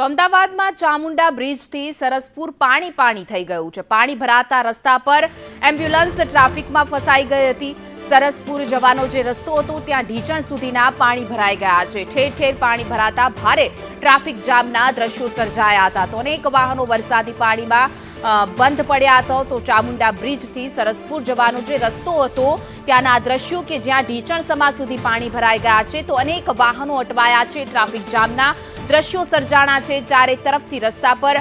તો અમદાવાદમાં ચામુંડા બ્રિજથી સરસપુર પાણી પાણી થઈ ગયું છે. પાણી ભરાતા રસ્તા પર એમ્બ્યુલન્સ ટ્રાફિકમાં ફસાઈ ગઈ હતી. સરસપુર જવાનો જે રસ્તો હતો, ત્યાં ઢીચણ સુધીના પાણી ભરાઈ ગયા છે. ઠેર ઠેર પાણી ભરાતા ભારે ટ્રાફિક જામના દ્રશ્યો સર્જાયા હતા. તો અનેક વાહનો વરસાદી પાણીમાં બંધ પડ્યા હતા. તો ચામુંડા બ્રિજથી સરસપુર જવાનો જે રસ્તો હતો, ત્યાંના દ્રશ્યો કે જ્યાં ઢીચણ સમા સુધી પાણી ભરાઈ ગયા છે, તો અનેક વાહનો અટવાયા છે. ટ્રાફિક જામના દ્રશ્યો સર્જાણા છે ચારે તરફથી રસ્તા પર.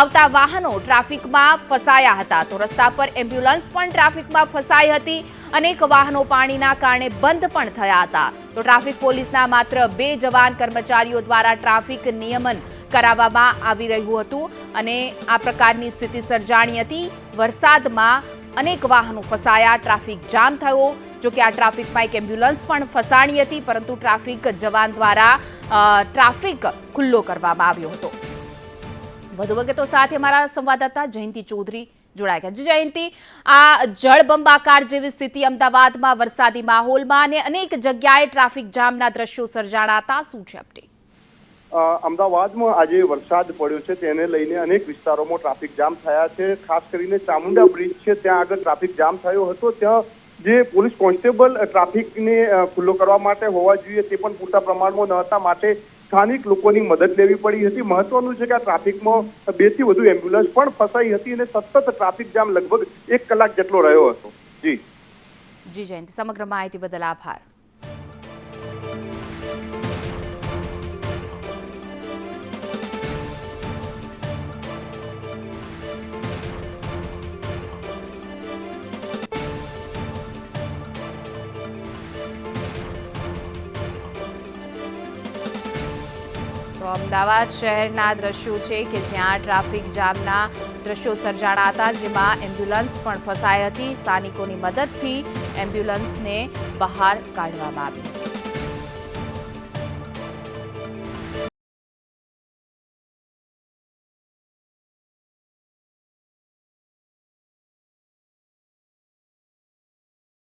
આવતા વાહનો ટ્રાફિકમાં ફસાયા હતા. તો રસ્તા પર એમ્બ્યુલન્સ પણ ટ્રાફિકમાં ફસાઈ હતી. અનેક વાહનો પાણીના કારણે બંધ પણ થયા હતા. તો ટ્રાફિક પોલીસના માત્ર બે જવાન કર્મચારીઓ દ્વારા ટ્રાફિક નિયમન કરાવવામાં આવી રહ્યું હતું અને આ પ્રકારની સ્થિતિ સર્જાણી હતી. વરસાદમાં અનેક વાહનો ફસાયા, ટ્રાફિક જામ થયો. જો કે આ ટ્રાફિકમાં એક એમ્બ્યુલન્સ પણ ફસાણી હતી, પરંતુ ટ્રાફિક જવાન દ્વારા ટ્રાફિક ખુલ્લો કરવામાં આવ્યો હતો. વધુ વિગતો સાથે મારા સંવાદદાતા જયંતિ ચૌધરી જોડાઈ ગયા. જયંતિ, આ જળબંબાકાર જેવી સ્થિતિ અમદાવાદમાં, વરસાદી માહોલમાં અને અનેક જગ્યાએ ટ્રાફિક જામના દ્રશ્યો સર્જાણા હતા શું છે અપડેટ અમદાવાદમાં આજે વરસાદ પડ્યો છે, તેને લઈને અનેક વિસ્તારોમાં ટ્રાફિક જામ થયા છે. ખાસ કરીને ચામુંડા બ્રિજ છે, ત્યાં આગળ ટ્રાફિક જામ થયો હતો. ત્યાં જે પોલીસ કોન્સ્ટેબલ ટ્રાફિકને ખુલ્લો કરવા માટે હોવા જોઈએ તે પણ પૂરતા પ્રમાણમાં ન હતા. માટે સ્થાનિક લોકોની મદદ લેવી પડી હતી. મહત્વનું છે કે આ ટ્રાફિકમાં બેથી વધુ એમ્બ્યુલન્સ પણ ફસાઈ હતી અને સતત ટ્રાફિક જામ લગભગ એક કલાક જેટલો રહ્યો હતો. જી. જી જયંતિ, સમગ્ર માહિતી બદલ આભાર. તો અમદાવાદ શહેરના દ્રશ્યો છે કે જ્યાં ટ્રાફિક જામના દ્રશ્યો સર્જાણા હતા જેમાં એમ્બ્યુલન્સ પણ ફસાઈ હતી. સ્થાનિકોની મદદથી એમ્બ્યુલન્સને બહાર કાઢવામાં આવી.